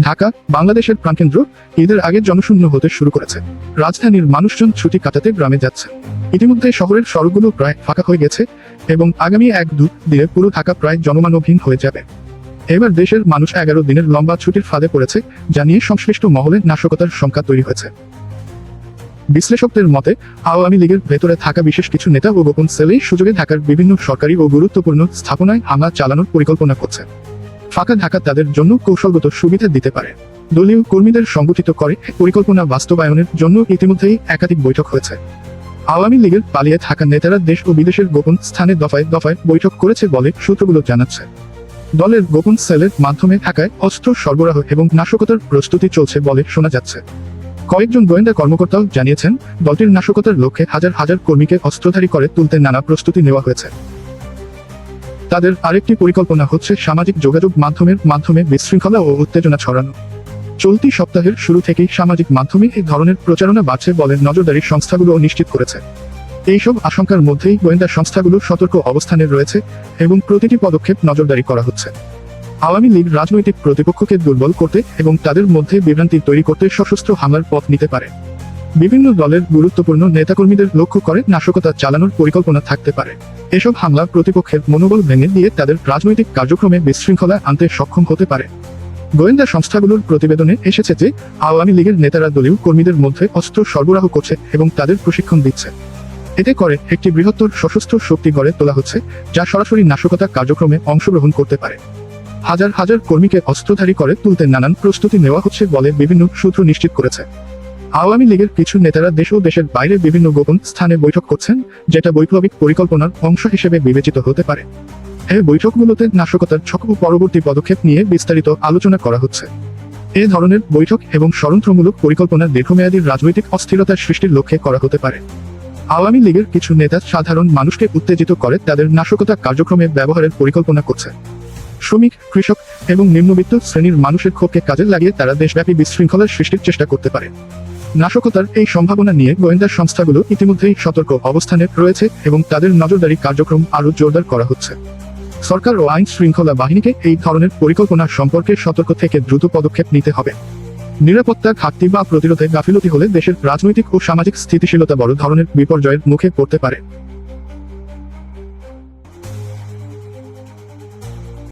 ঢাকা, বাংলাদেশের প্রাণকেন্দ্র ঈদের আগে জনশূন্য হতে শুরু করেছে। রাজধানীর মানুষজন ছুটি কাটাতে গ্রামে যাচ্ছে। ইতিমধ্যে শহরের সড়কগুলো প্রায় ফাঁকা হয়ে গেছে এবং আগামী এক দু দিনে পুরো ঢাকা প্রায় জনমানবহীন হয়ে যাবে। এবার দেশের মানুষ এগারো দিনের লম্বা ছুটির ফাঁদে পড়েছে, যা নিয়ে সংশ্লিষ্ট মহলে নাশকতার সংখ্যা তৈরি হয়েছে। বিশ্লেষকদের মতে, আওয়ামী লীগের ভেতরে থাকা বিশেষ কিছু নেতা ও গোপন সেলেই সুযোগে ঢাকার বিভিন্ন সরকারি ও গুরুত্বপূর্ণ স্থাপনায় হামলা চালানোর পরিকল্পনা করছে। ফাঁকা ঢাকা তাদের জন্য কৌশলগত সুবিধা দিতে পারে। দলীয় কর্মীদের সংগঠিত করে পরিকল্পনা বাস্তবায়নের জন্য ইতিমধ্যেই একাধিক বৈঠক হয়েছে। আওয়ামী লীগের পালিয়ে থাকা নেতারা দেশ ও বিদেশের গোপন স্থানে দফায় দফায় বৈঠক করেছে বলে সূত্রগুলো জানাচ্ছে। দলের গোপন সেলের মাধ্যমে থাকায় অস্ত্র সরবরাহ এবং নাশকতার প্রস্তুতি চলছে বলে শোনা যাচ্ছে। কয়েকজন গোয়েন্দা কর্মকর্তাও জানিয়েছেন, দলটির নাশকতার লক্ষ্যে হাজার হাজার কর্মীকে অস্ত্রধারী করে তুলতে নানা প্রস্তুতি নেওয়া হয়েছে। তাদের আরেকটি পরিকল্পনা হচ্ছে সামাজিক যোগাযোগ মাধ্যমের মাধ্যমে বিশৃঙ্খলা ও উত্তেজনা ছড়ানো। চলতি সপ্তাহের শুরু থেকেই সামাজিক মাধ্যমে এই ধরনের প্রচারণা বাড়ছে বলে নজরদারি সংস্থাগুলো নিশ্চিত করেছে। এইসব আশঙ্কার মধ্যেই গোয়েন্দা সংস্থাগুলো সতর্ক অবস্থানে রয়েছে এবং প্রতিটি পদক্ষেপ নজরদারি করা হচ্ছে। আওয়ামী লীগ রাজনৈতিক প্রতিপক্ষকে দুর্বল করতে এবং তাদের মধ্যে বিভ্রান্তি তৈরি করতে সশস্ত্র হামলার পথ নিতে পারে। বিভিন্ন দলের গুরুত্বপূর্ণ নেতাকর্মীদের লক্ষ্য করে নাশকতা চালানোর পরিকল্পনা থাকতে পারে। এসব হামলা প্রতিপক্ষের মনোবল ভেঙে দিয়ে তাদের রাজনৈতিক কার্যক্রমে বিশৃঙ্খলা আনতে সক্ষম হতে পারে। গোয়েন্দা সংস্থাগুলোর প্রতিবেদনে এসেছে যে, আওয়ামী লীগের নেতারা দলীয় কর্মীদের মধ্যে অস্ত্র সরবরাহ করছে এবং তাদের প্রশিক্ষণ দিচ্ছে। এতে করে একটি বৃহত্তর সশস্ত্র শক্তি গড়ে তোলা হচ্ছে, যা সরাসরি নাশকতা কার্যক্রমে অংশগ্রহণ করতে পারে। হাজার হাজার কর্মীকে অস্ত্রধারী করে তুলতে নানান প্রস্তুতি নেওয়া হচ্ছে বলে বিভিন্ন সূত্র নিশ্চিত করেছে। আওয়ামী লীগের কিছু নেতারা দেশ ও দেশের বাইরে বিভিন্ন গোপন স্থানে বৈঠক করছেন, যেটা বৈপ্লবিক পরিকল্পনার অংশ হিসেবে বিবেচিত হতে পারে। এই বৈঠকগুলোতে নাশকতার ছক ও পরবর্তী পদক্ষেপ নিয়ে বিস্তারিত আলোচনা করা হচ্ছে। এ ধরনের বৈঠক এবং ষড়যন্ত্রমূলক পরিকল্পনা দীর্ঘমেয়াদী রাজনৈতিক অস্থিরতা সৃষ্টির লক্ষ্যে করা হতে পারে। আওয়ামী লীগের কিছু নেতা সাধারণ মানুষকে উত্তেজিত করে তাদের নাশকতা কার্যক্রমে ব্যবহারের পরিকল্পনা করছে। শ্রমিক, কৃষক এবং নিম্নবিত্ত শ্রেণির মানুষের ক্ষোভকে কাজে লাগিয়ে তারা দেশব্যাপী বিশৃঙ্খলার সৃষ্টির চেষ্টা করতে পারে। নাশকতার এই সম্ভাবনা নিয়ে গোয়েন্দা সংস্থাগুলো ইতিমধ্যেই সতর্ক অবস্থানে রয়েছে এবং তাদের নজরদারি কার্যক্রম আরও জোরদার করা হচ্ছে। সরকার ও আইন শৃঙ্খলা বাহিনীকে এই ধরনের পরিকল্পনা সম্পর্কে সতর্ক থেকে দ্রুত পদক্ষেপ নিতে হবে। নিরাপত্তা ঘাটতি বা প্রতিরোধে গাফিলতি হলে দেশের রাজনৈতিক ও সামাজিক স্থিতিশীলতা বড় ধরনের বিপর্যয়ের মুখে পড়তে পারে।